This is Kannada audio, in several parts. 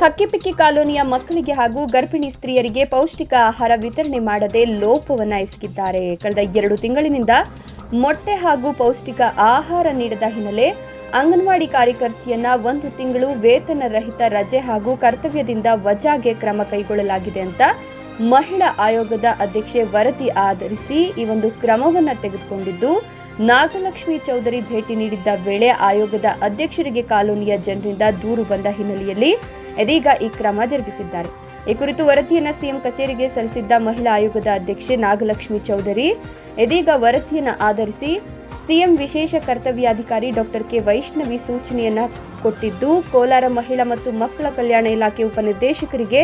ಹಕ್ಕಿಪಿಕ್ಕಿ ಕಾಲೋನಿಯ ಮಕ್ಕಳಿಗೆ ಹಾಗೂ ಗರ್ಭಿಣಿ ಸ್ತ್ರೀಯರಿಗೆ ಪೌಷ್ಟಿಕ ಆಹಾರ ವಿತರಣೆ ಮಾಡದೆ ಲೋಪವನ್ನ ಎಸಗಿದ್ದಾರೆ. ಕಳೆದ ಎರಡು ತಿಂಗಳಿನಿಂದ ಮೊಟ್ಟೆ ಹಾಗೂ ಪೌಷ್ಟಿಕ ಆಹಾರ ನೀಡದ ಹಿನ್ನೆಲೆ ಅಂಗನವಾಡಿ ಕಾರ್ಯಕರ್ತೆಯನ್ನ ಒಂದು ತಿಂಗಳು ವೇತನ ರಹಿತ ರಜೆ ಹಾಗೂ ಕರ್ತವ್ಯದಿಂದ ವಜಾಗೆ ಕ್ರಮ ಕೈಗೊಳ್ಳಲಾಗಿದೆ ಅಂತ ಮಹಿಳಾ ಆಯೋಗದ ಅಧ್ಯಕ್ಷೆ ವರದಿ ಆಧರಿಸಿ ಈ ಒಂದು ಕ್ರಮವನ್ನ ತೆಗೆದುಕೊಂಡಿದ್ದು, ನಾಗಲಕ್ಷ್ಮಿ ಚೌಧರಿ ಭೇಟಿ ನೀಡಿದ್ದ ವೇಳೆ ಆಯೋಗದ ಅಧ್ಯಕ್ಷರಿಗೆ ಕಾಲೋನಿಯ ಜನರಿಂದ ದೂರು ಬಂದ ಹಿನ್ನೆಲೆಯಲ್ಲಿ ಇದೀಗ ಈ ಕ್ರಮ ಜರುಗಿಸಿದ್ದಾರೆ. ಈ ಕುರಿತು ವರದಿಯನ್ನ ಸಿಎಂ ಕಚೇರಿಗೆ ಸಲ್ಲಿಸಿದ್ದ ಮಹಿಳಾ ಆಯೋಗದ ಅಧ್ಯಕ್ಷೆ ನಾಗಲಕ್ಷ್ಮಿ ಚೌಧರಿ, ಇದೀಗ ವರದಿಯನ್ನ ಆಧರಿಸಿ ಸಿಎಂ ವಿಶೇಷ ಕರ್ತವ್ಯಾಧಿಕಾರಿ ಡಾಕ್ಟರ್ ಕೆ ವೈಷ್ಣವಿ ಸೂಚನೆಯನ್ನ ಕೊಟ್ಟಿದ್ದು, ಕೋಲಾರ ಮಹಿಳಾ ಮತ್ತು ಮಕ್ಕಳ ಕಲ್ಯಾಣ ಇಲಾಖೆ ಉಪನಿರ್ದೇಶಕರಿಗೆ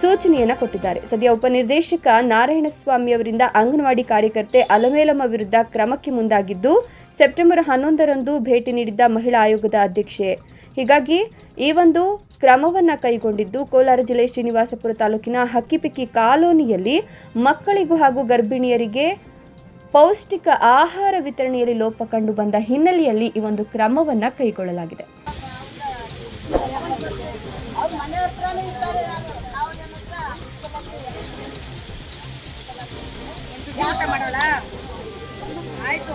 ಸೂಚನೆಯನ್ನ ಕೊಟ್ಟಿದ್ದಾರೆ. ಸದ್ಯ ಉಪನಿರ್ದೇಶಕ ನಾರಾಯಣಸ್ವಾಮಿ ಅವರಿಂದ ಅಂಗನವಾಡಿ ಕಾರ್ಯಕರ್ತೆ ಅಲಮೇಲಮ್ಮ ವಿರುದ್ಧ ಕ್ರಮಕ್ಕೆ ಮುಂದಾಗಿದ್ದು, ಸೆಪ್ಟೆಂಬರ್ ಹನ್ನೊಂದರಂದು ಭೇಟಿ ನೀಡಿದ್ದ ಮಹಿಳಾ ಆಯೋಗದ ಅಧ್ಯಕ್ಷೆ. ಹೀಗಾಗಿ ಈ ಒಂದು ಕ್ರಮವನ್ನ ಕೈಗೊಂಡಿದ್ದು ಕೋಲಾರ ಜಿಲ್ಲೆ ಶ್ರೀನಿವಾಸಪುರ ತಾಲೂಕಿನ ಹಕ್ಕಿಪಿಕ್ಕಿ ಕಾಲೋನಿಯಲ್ಲಿ ಮಕ್ಕಳಿಗೂ ಹಾಗೂ ಗರ್ಭಿಣಿಯರಿಗೆ ಪೌಷ್ಟಿಕ ಆಹಾರ ವಿತರಣೆಯಲ್ಲಿ ಲೋಪ ಕಂಡು ಬಂದ ಹಿನ್ನೆಲೆಯಲ್ಲಿ ಈ ಒಂದು ಕ್ರಮವನ್ನ ಕೈಗೊಳ್ಳಲಾಗಿದೆ. ಆಯ್ತು.